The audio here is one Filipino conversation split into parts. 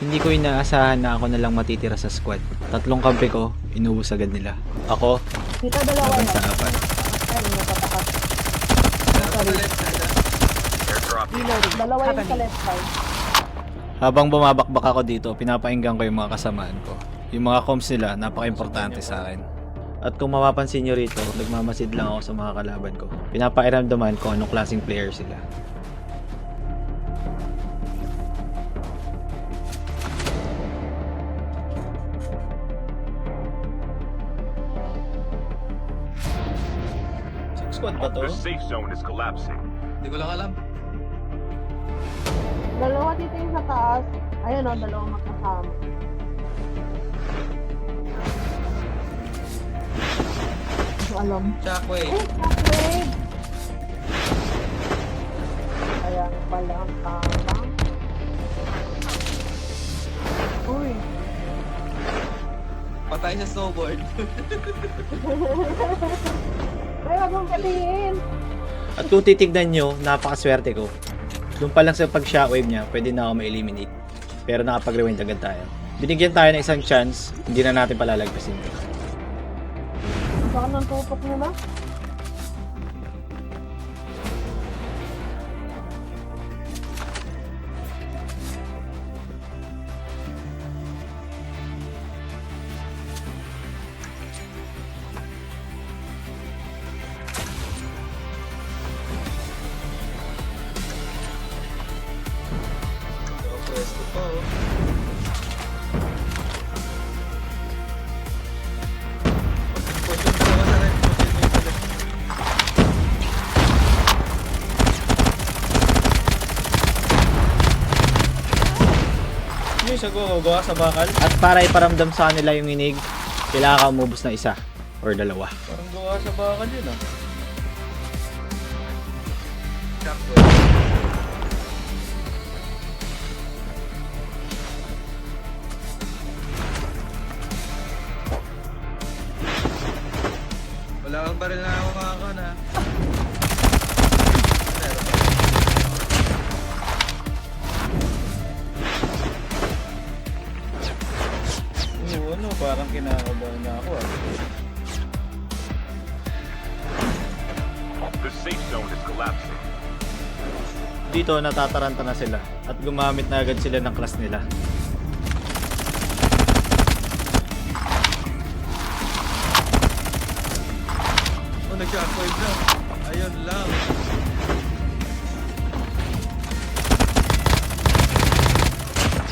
Hindi ko inaasahan na ako na lang matitira sa squad. Tatlong kampi ko, inubos agad nila. Ako, Dito dalawa laban sa apat. Ay, natatakas. Reloading. Dalawa yung Cover sa me. left side. Habang bumabakbak ako dito, pinapainggan ko yung mga kasamaan ko. Yung mga comms nila, napaka-importante sa akin. At kung mapapansin nyo rito, nagmamasid lang ako sa mga kalaban ko. Pinapairamdaman ko anong klaseng player sila. Squad ba to? The safe zone is collapsing. Hindi ko lang alam. Dalawa dito yung sa taas. Ayun o, dalawang magkasama. Hindi ko alam. Shockwave. Eh, shockwave! Ayan pala ang tamang. Uy. Patay sa snowboard. Ay, wag mong patingin. At kung titignan nyo, napakaswerte ko. Doon pa lang sa pag-shockwave niya, pwede na ako ma-eliminate. Pero nakapag-rewind agad tayo. Binigyan tayo ng isang chance, hindi na natin palalagpasin. Baka nang tutok nyo na. Pwesto pa oh. Push yung dalawa sa red. Push yung dalawa. Yung isa ko, gawa sa bakal. At para iparamdam sa kanila yung inig, kailangan ka umubos na isa or dalawa. Parang gawa sa bakal yun ah. Shockwave. Wala kang baril na ako kakakan ha. Oo, ano, parang kinakabahan na ako ah. The safe zone is collapsing. Dito natataranta na sila at gumamit na agad sila ng class nila. Nag-shockwave na. Ayun lang.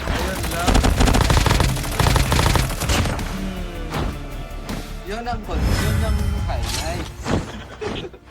Ayun lang. Hmm. Yun ang yun ang highlight.